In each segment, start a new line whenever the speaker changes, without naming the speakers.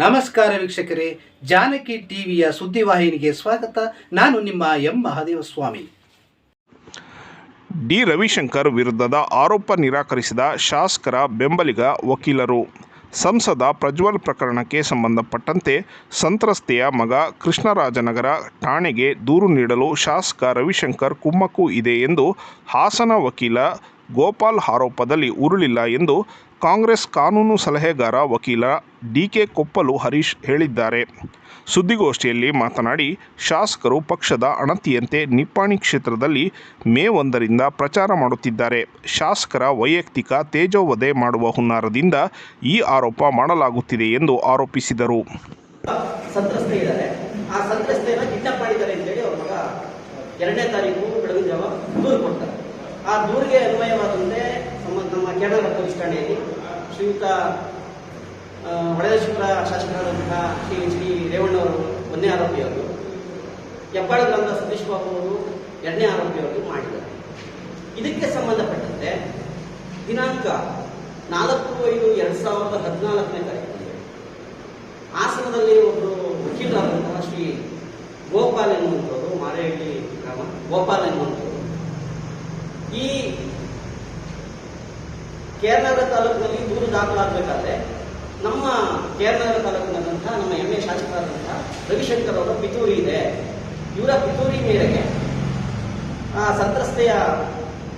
ನಮಸ್ಕಾರ ವೀಕ್ಷಕರೇ, ಜಾನಕಿ ಟಿವಿಯ ಸುದ್ದಿವಾಹಿನಿಗೆ ಸ್ವಾಗತ. ನಾನು ನಿಮ್ಮ ಎಂ. ಮಹಾದೇವ ಸ್ವಾಮಿ
ಡಿ. ರವಿಶಂಕರ್ ವಿರುದ್ಧದ ಆರೋಪ ನಿರಾಕರಿಸಿದ ಶಾಸಕರ ಬೆಂಬಲಿಗ ವಕೀಲರು. ಸಂಸದ ಪ್ರಜ್ವಲ್ ಪ್ರಕರಣಕ್ಕೆ ಸಂಬಂಧಪಟ್ಟಂತೆ ಸಂತ್ರಸ್ತೆಯ ಮಗ ಕೃಷ್ಣರಾಜನಗರ ಠಾಣೆಗೆ ದೂರು ನೀಡಲು ಶಾಸಕ ರವಿಶಂಕರ್ ಕುಮ್ಮಕ್ಕು ಇದೆ ಎಂದು ಹಾಸನ ವಕೀಲ ಗೋಪಾಲ್ ಆರೋಪದಲ್ಲಿ ಉರುಳಿಲ್ಲ ಎಂದು ಕಾಂಗ್ರೆಸ್ ಕಾನೂನು ಸಲಹೆಗಾರ ವಕೀಲ ಡಿಕೆ ಕೊಪ್ಪಲು ಹರೀಶ್ ಹೇಳಿದ್ದಾರೆ. ಸುದ್ದಿಗೋಷ್ಠಿಯಲ್ಲಿ ಮಾತನಾಡಿ, ಶಾಸಕರು ಪಕ್ಷದ ಅಣತಿಯಂತೆ ನಿಪ್ಪಾಣಿ ಕ್ಷೇತ್ರದಲ್ಲಿ ಮೇ ಒಂದರಿಂದ ಪ್ರಚಾರ ಮಾಡುತ್ತಿದ್ದಾರೆ. ಶಾಸಕರ ವೈಯಕ್ತಿಕ ತೇಜೋವಧೆ ಮಾಡುವ ಹುನ್ನಾರದಿಂದ ಈ ಆರೋಪ ಮಾಡಲಾಗುತ್ತಿದೆ ಎಂದು ಆರೋಪಿಸಿದರು.
ಎರಡನೇ ತಾರೀಕು ಬೆಳಗಿನ ಜಾವ ದೂರು ಕೊಡ್ತಾರೆ. ಆ ದೂರಿಗೆ ಅನ್ವಯವಾದಂತೆ ನಮ್ಮ ಕೇರಳ ಪೊಲೀಸ್ ಠಾಣೆಯಲ್ಲಿ ಶ್ರೀಯುತ ಹೊಳೆದೇಶ್ವರ ಶಾಸಕರಾದಂತಹ ಶ್ರೀ ಶ್ರೀ ರೇವಣ್ಣವರು ಒಂದನೇ ಆರೋಪಿಯವರು ಹೆಬ್ಬಾಳ ಗ್ರಾಮದ ಸತೀಶ್ ಬಾಬು ಅವರು ಎರಡನೇ ಆರೋಪಿಯವರು ಮಾಡಿದ್ದಾರೆ. ಇದಕ್ಕೆ ಸಂಬಂಧಪಟ್ಟಂತೆ ದಿನಾಂಕ ನಾಲ್ಕು ಐದು ಎರಡ್ ಸಾವಿರದ ಹದಿನಾಲ್ಕನೇ ತಾರೀಕು ಹಾಸನದಲ್ಲಿ ಒಬ್ಬರು ವಕೀಲರಾದಂತಹ ಶ್ರೀ ಗೋಪಾಲ್ ಎನ್ನುವಂಥವರು ಮಾರೇಹಳ್ಳಿ ಗ್ರಾಮ, ಗೋಪಾಲ್ ಎನ್ನುವಂಥವ್ರು. ಈ ಕೇರಳದ ತಾಲೂಕಿನಲ್ಲಿ ದೂರು ದಾಖಲಾಗಬೇಕಾದ್ರೆ ನಮ್ಮ ಕೇರಳದ ತಾಲೂಕಿನಂತಹ ನಮ್ಮ ಎಮ್ಮೆ ಶಾಸಕರಾದಂತಹ ರವಿಶಂಕರ್ ಅವರ ಪಿತೂರಿ ಇದೆ. ಇವರ ಪಿತೂರಿ ಮೇರೆಗೆ, ಆ, ಸಂತ್ರಸ್ತೆಯ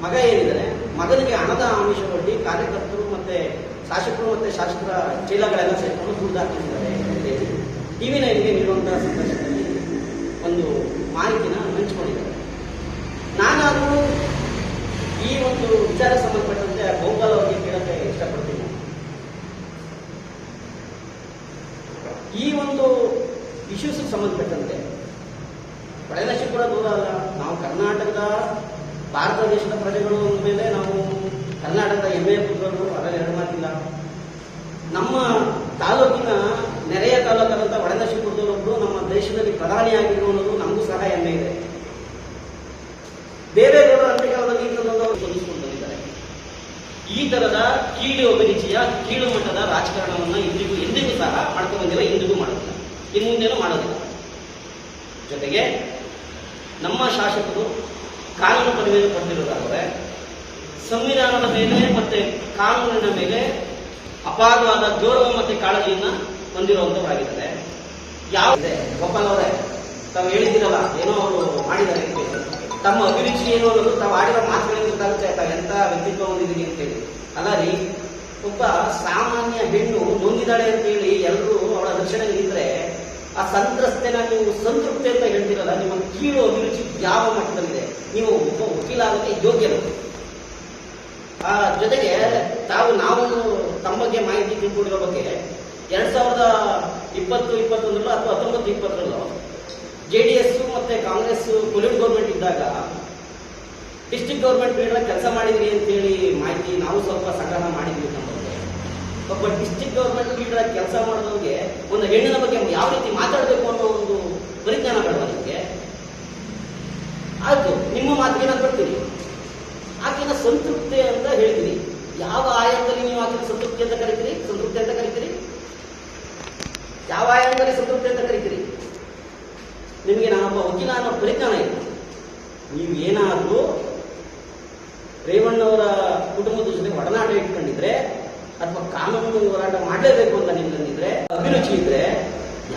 ಮಗ ಏನಿದ್ದಾನೆ ಮಗನಿಗೆ ಹಣದ ಆಮಿಷವೊಡ್ಡಿ ಕಾರ್ಯಕರ್ತರು ಮತ್ತೆ ಶಾಸಕರು ಮತ್ತೆ ಶಾಸಕರ ಚೀಲಗಳೆಲ್ಲ ಸೇರಿಕೊಂಡು ದೂರು ದಾಖಲಿಸಿದ್ದಾರೆ ಟಿವಿ ನೈನ್ಗೆ ನೀಡುವಂತಹ ಸಂದರ್ಶನದಲ್ಲಿ ಒಂದು ಮಾಹಿತಿನ ಹಂಚಿಕೊಂಡಿದ್ದಾರೆ ನಾನಾದರೂ ಈ ಒಂದು ವಿಚಾರ ಸಂಬಂಧಪಟ್ಟಂತೆ ಗೋಪಾಲ್ ಅವರಿಗೆ ಕೇಳಕ್ಕೆ ಇಷ್ಟಪಡ್ತೀನಿ. ಈ ಒಂದು ಇಶ್ಯೂಸ್ ಸಂಬಂಧಪಟ್ಟಂತೆ ಕೂಡ ದೂರ ಅಲ್ಲ. ನಾವು ಕರ್ನಾಟಕದ, ಭಾರತ ದೇಶದ ಪ್ರಜೆಗಳು ಅಂದ ಮೇಲೆ ನಾವು ಕರ್ನಾಟಕದ ಹೆಮ್ಮೆಯ ಪುತ್ರರು, ಅದರಲ್ಲಿ ಎರಡು ಮಾತಿಲ್ಲ ನಮ್ಮ ತಾಲೂಕಿನ ನೆರೆಯ ತಾಲೂಕಾದಂಥ ಒಳನಶಿಪುರದವರೊಬ್ಬರು ನಮ್ಮ ದೇಶದಲ್ಲಿ ಪ್ರಧಾನಿಯಾಗಿರುವುದು ನಮಗೂ ಸಹ ಹೆಮ್ಮೆ ಇದೆ. ಅಂತ್ಯಕಾಲದಲ್ಲಿ ಇಂಥದ್ದೊಂದು ಅವರು ಬಂದಿದ್ದಾರೆ ಈ ತರದ ಕೀಳು ಅಭಿರುಚಿಯ ಕೀಳು ಮಟ್ಟದ ರಾಜಕಾರಣವನ್ನು ಇಂದಿಗೂ ಎಂದಿಗೂ ಸಹ ಮಾಡ್ಕೊಂಡು ಬಂದಿಲ್ಲ, ಇಂದಿಗೂ ಮಾಡೋದಿಲ್ಲ. ಇನ್ನು ಮುಂದೇನೂ ಮಾಡೋದಿಲ್ಲ. ಜೊತೆಗೆ ನಮ್ಮ ಶಾಸಕರು ಕಾನೂನು ಪದವಿಯನ್ನು ಪಡೆದಿರೋದಾದರೆ ಸಂವಿಧಾನದ ಮೇಲೆ ಮತ್ತೆ ಕಾನೂನಿನ ಮೇಲೆ ಅಪಾರವಾದ ಗೌರವ ಮತ್ತೆ ಕಾಳಜಿಯನ್ನು ಹೊಂದಿರುವಂತವರಾಗಿದ್ದಾರೆ. ಯಾವ ಇದೆ ಗೋಪಾಲ್ ಅವರೇ, ತಾವು ಹೇಳಿದ್ದೀರಲ್ಲ, ಏನೋ ಅವರು ಮಾಡಿದ್ದಾರೆ. ತಮ್ಮ ಅಭಿರುಚಿ ಏನು ಅನ್ನೋದು ತಾವು ಆಡಿದ ಮಾತುಗಳಿಂದ ಗೊತ್ತಾಗುತ್ತೆ ತಾವು ಎಂತ ವ್ಯಕ್ತಿತ್ವ ಹೊಂದಿದ್ದೀರಿ ಅಂತೇಳಿ. ಅಲ್ಲ ರೀ ಒಬ್ಬ ಸಾಮಾನ್ಯ ಹೆಣ್ಣು ನೊಂದಿದ್ದಾಳೆ ಅಂತೇಳಿ ಎಲ್ಲರೂ ಅವಳ ರಕ್ಷಣೆ ಇದ್ರೆ ಆ ಸಂತ್ರಸ್ತೆನ ನೀವು ಸಂತೃಪ್ತಿ ಅಂತ ಹೇಳ್ತಿರಲ್ಲ ನಿಮ್ಮ ಕೀಳು ಅಭಿರುಚಿ ಯಾವ ಮಟ್ಟದಲ್ಲಿದೆ? ನೀವು ಒಬ್ಬ ವಕೀಲ ಆಗೋಕ್ಕೆ ಯೋಗ್ಯರು. ಆ ಜೊತೆಗೆ ತಾವು ನಾವು ತಮ್ಮ ಬಗ್ಗೆ ಮಾಹಿತಿ ತಿಳ್ಕೊಂಡಿರೋ ಬಗ್ಗೆ ಎರಡ್ ಸಾವಿರದ ಇಪ್ಪತ್ತು, ಇಪ್ಪತ್ತೊಂದರಲ್ಲೋ ಅಥವಾ ಹತ್ತೊಂಬತ್ತು, ಇಪ್ಪತ್ತರಲ್ಲೂ ಜೆ ಡಿ ಎಸ್ ಮತ್ತೆ ಕಾಂಗ್ರೆಸ್ ಕೊಲಿಡ್ ಗೌರ್ಮೆಂಟ್ ಇದ್ದಾಗ ಡಿಸ್ಟಿಕ್ ಗೌರ್ಮೆಂಟ್ ಪೀರಿಯಡ್ ಕೆಲಸ ಮಾಡಿದ್ರಿ ಅಂತೇಳಿ ಮಾಹಿತಿ ನಾವು ಸ್ವಲ್ಪ ಸಂಗ್ರಹ ಮಾಡಿದ್ವಿ ನಮ್ಮಲ್ಲಿ. ಒಬ್ಬ ಡಿಸ್ಟಿಕ್ ಗೌರ್ಮೆಂಟ್ ಲೀಡರ್ ಕೆಲಸ ಮಾಡಿದವ್ರಿಗೆ ಒಂದು ಹೆಣ್ಣಿನ ಬಗ್ಗೆ ಯಾವ ರೀತಿ ಮಾತಾಡಬೇಕು ಅನ್ನೋ ಒಂದು ಪರಿಜ್ಞಾನ ಬೇಡವ ನಿಮಗೆ? ಆಯ್ತು, ನಿಮ್ಮ ಮಾತಿಗೆ ನಾನು ಬರ್ತೀನಿ. ಆಕೆನ ಸಂತೃಪ್ತಿ ಅಂತ ಹೇಳ್ತೀನಿ ಯಾವ ಆಯಾಮದಲ್ಲಿ ನೀವು ಆಕೆನ ಸಂತೃಪ್ತಿ ಅಂತ ಕರಿತೀರಿ? ಸಂತೃಪ್ತಿ ಅಂತ ಕರಿತೀರಿ? ಯಾವ ಆಯಾಮದಲ್ಲಿ ಸಂತೃಪ್ತಿ ಅಂತ ಕರಿತೀರಿ? ನಿಮಗೆ ನಾನೊಬ್ಬ ವಕೀಲ ಅನ್ನೋ ಪರಿಜ್ಞಾನ ಇದೆ. ನೀವು ಏನಾದರೂ ರೇವಣ್ಣವರ ಕುಟುಂಬದ ಜೊತೆ ಒಡನಾಟ ಇಟ್ಕೊಂಡಿದ್ರೆ ಅಥವಾ ಕಾನೂನು ಹೋರಾಟ ಮಾಡಲೇಬೇಕು ಅಂತ ನಿಮ್ಮಲ್ಲಿದ್ರೆ ಅಭಿರುಚಿ ಇದ್ರೆ,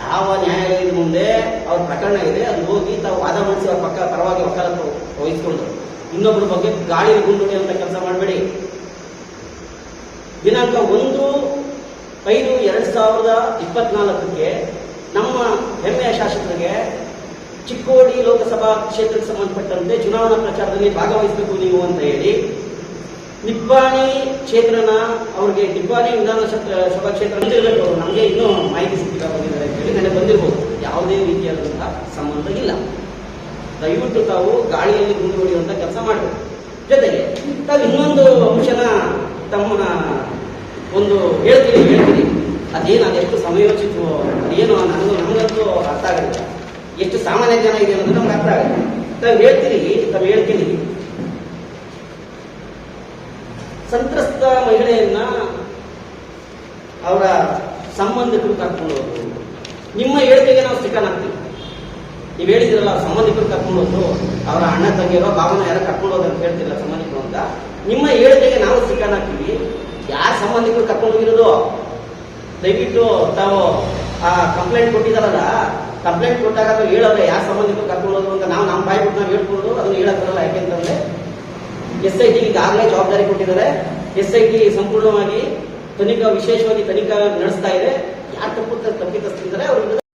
ಯಾವ ನ್ಯಾಯಾಲಯದ ಮುಂದೆ ಅವ್ರ ಪ್ರಕರಣ ಇದೆ ಅದು ಹೋಗಿ ತಾವು ವಾದ ಮಾಡಿಸಿ ಅವ್ರ ಪಕ್ಕ ಪರವಾಗಿ ವಕಾಲತ್ತು ವಹಿಸ್ಕೊಂಡು ಇನ್ನೊಬ್ಬರ ಬಗ್ಗೆ ಗಾಳಿ ಗುಂಡುಣಿ ಅಂತ ಕೆಲಸ ಮಾಡಬೇಡಿ. ದಿನಾಂಕ ಒಂದು ಐದು ಎರಡು ಸಾವಿರದ ಇಪ್ಪತ್ನಾಲ್ಕಕ್ಕೆ ನಮ್ಮ ಹೆಮ್ಮೆಯ ಶಾಸಕರಿಗೆ ಚಿಕ್ಕೋಡಿ ಲೋಕಸಭಾ ಕ್ಷೇತ್ರಕ್ಕೆ ಸಂಬಂಧಪಟ್ಟಂತೆ ಚುನಾವಣಾ ಪ್ರಚಾರದಲ್ಲಿ ಭಾಗವಹಿಸಬೇಕು ನೀವು ಅಂತ ಹೇಳಿ ನಿಬ್ಬಾಣಿ ಕ್ಷೇತ್ರನ ಅವ್ರಿಗೆ ನಿಬ್ಬಾಣಿ ವಿಧಾನಸಭಾ ಸಭಾ ಕ್ಷೇತ್ರ ಅವರು ನಮಗೆ ಇನ್ನೂ ಮಾಹಿತಿ ಸಿಕ್ಕಿಲ್ಲ ಬಂದಿದ್ದಾರೆ ಅಂತ ಹೇಳಿ ನನಗೆ ಬಂದಿರಬಹುದು ಯಾವುದೇ ರೀತಿಯಾದಂತಹ ಸಂಬಂಧ ಇಲ್ಲ. ದಯವಿಟ್ಟು ತಾವು ಗಾಳಿಯಲ್ಲಿ ಗುಂಡು ಹೊಡೆಯುವಂತ ಕೆಲಸ ಮಾಡಬೇಕು. ಜೊತೆಗೆ ತಾವು ಇನ್ನೊಂದು ಅಂಶನ ತಮ್ಮ ಒಂದು ಹೇಳ್ತೀನಿ ಹೇಳ್ತೀನಿ. ಅದೇನು ಅದೆಷ್ಟು ಸಮಯೋಚಿತ ಏನು ನನಗೂ ನಮಗಂತೂ ಅರ್ಥ ಆಗುತ್ತೆ ಎಷ್ಟು ಸಾಮಾನ್ಯ ಜನ ಇದೆ ಅನ್ನೋದು ನಮ್ಗೆ ಅರ್ಥ ಆಗುತ್ತೆ. ತಾವು ಹೇಳ್ತೀರಿ ತಾವು ಹೇಳ್ತೀನಿ ಸಂತ್ರಸ್ತ ಮಹಿಳೆಯನ್ನ ಅವರ ಸಂಬಂಧಿಕರು ಕರ್ಕೊಂಡು ಹೋದ್ರು ನಿಮ್ಮ ಹೇಳಿಕೆಗೆ ನಾವು ಸ್ಟಿಕನ್ ಹಾಕ್ತೀವಿ ನೀವು ಹೇಳಿದಿರಲ್ಲ ಸಂಬಂಧಿಕರು ಕರ್ಕೊಂಡು ಹೋದ್ರು ಅವರ ಅಣ್ಣ ತಂಗಿಯರೋ ಭಾವನ ಯಾರೋ ಕರ್ಕೊಂಡು ಹೋದ್ರು ಅಂತ ಹೇಳ್ತಿರಲ್ಲ ಸಂಬಂಧಿಕರು ಅಂತ. ನಿಮ್ಮ ಹೇಳಿಕೆಗೆ ನಾವು ಸ್ಟಿಕನ್ ಹಾಕ್ತೀವಿ ಯಾರ ಸಂಬಂಧಿಕರು ಕರ್ಕೊಂಡು ಹೋಗಿರೋದು ದಯವಿಟ್ಟು ತಾವು ಆ ಕಂಪ್ಲೇಂಟ್ ಕೊಟ್ಟಿದಾರಲ್ಲ ಕಂಪ್ಲೇಂಟ್ ಕೊಟ್ಟಾಗ ಅದು ಹೇಳೋದ್ರೆ ಯಾವ ಸಂಬಂಧಿಕರು ಕರ್ಕೊಳ್ಳೋದು ಅಂತ ನಾವು ನಮ್ಮ ಬಾಯಿ ಬಿಟ್ಟು ನಾವು ಹೇಳ್ಕೊಂಡು ಅದನ್ನ ಹೇಳಕ್ ಬರಲ್ಲ ಯಾಕೆಂತಂದ್ರೆ ಎಸ್ ಐ ಟಿ ಈಗಾಗಲೇ ಜವಾಬ್ದಾರಿ ಕೊಟ್ಟಿದ್ದಾರೆ. ಎಸ್ ಐ ಟಿ ಸಂಪೂರ್ಣವಾಗಿ ತನಿಖಾ ವಿಶೇಷವಾಗಿ ತನಿಖಾ ನಡೆಸ್ತಾ ಇದೆ. ಯಾರು ತಪ್ಪು ತಪ್ಪಿತಸ್ತಿದ್ದಾರೆ ಅವ್ರ